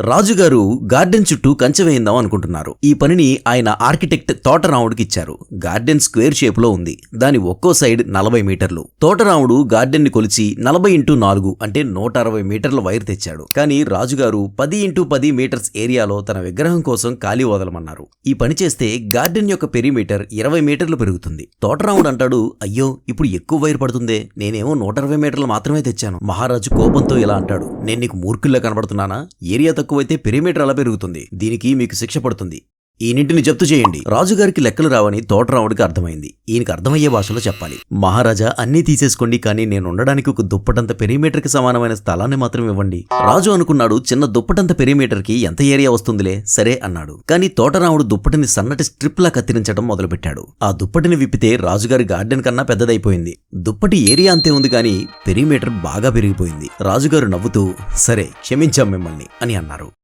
రాజుగారు గార్డెన్ చుట్టూ కంచె వేయిందాం అనుకుంటున్నారు. ఈ పనిని ఆయన ఆర్కిటెక్ట్ తోటరాముడికి ఇచ్చారు. గార్డెన్ స్క్వేర్ షేప్లో ఉంది. దాని ఒక్కో సైడ్ నలభై మీటర్లు. తోటరాముడు గార్డెన్ని కొలిచి నలభై ఇంటూ నాలుగు అంటే నూట అరవై మీటర్ల వైర్ తెచ్చాడు. కానీ రాజుగారు పది ఇంటూ పది మీటర్స్ ఏరియాలో తన విగ్రహం కోసం ఖాళీ వదలమన్నారు. ఈ పని చేస్తే గార్డెన్ యొక్క పెరిమీటర్ ఇరవై మీటర్లు పెరుగుతుంది. తోటరాముడు అంటాడు అయ్యో ఇప్పుడు ఎక్కువ వైర్ పడుతుందే. నేనేమో నూట అరవై మీటర్లు మాత్రమే తెచ్చాను. మహారాజు కోపంతో ఇలా అంటాడు నేను నీకు మూర్ఖుల్లా కనబడుతున్నానా? ఏరియా తక్కువైతే పెరిమీటర్ అలా పెరుగుతుంది. దీనికి మీకు శిక్ష పడుతుంది. ఈనింటిని జప్తు చేయండి. రాజుగారికి లెక్కలు రావని తోటరావుడికి అర్థమైంది. ఈయనకి అర్థమయ్యే భాషలో చెప్పాలి. మహారాజా అన్నీ తీసేసుకోండి కానీ నేను ఉండడానికి ఒక దుప్పటంత పెరిమీటర్కి సమానమైన స్థలాన్ని మాత్రం ఇవ్వండి. రాజు అనుకున్నాడు చిన్న దుప్పటంత పెరిమీటర్కి ఎంత ఏరియా వస్తుందిలే? సరే అన్నాడు. కానీ తోటరావుడు దుప్పటిని సన్నటి స్ట్రిప్ లా కత్తిరించడం మొదలుపెట్టాడు. ఆ దుప్పటిని విప్పితే రాజుగారి గార్డెన్ కన్నా పెద్దదైపోయింది. దుప్పటి ఏరియా అంతే ఉంది కానీ పెరిమీటర్ బాగా పెరిగిపోయింది. రాజుగారు నవ్వుతూ సరే క్షమించాం మిమ్మల్ని అని అన్నారు.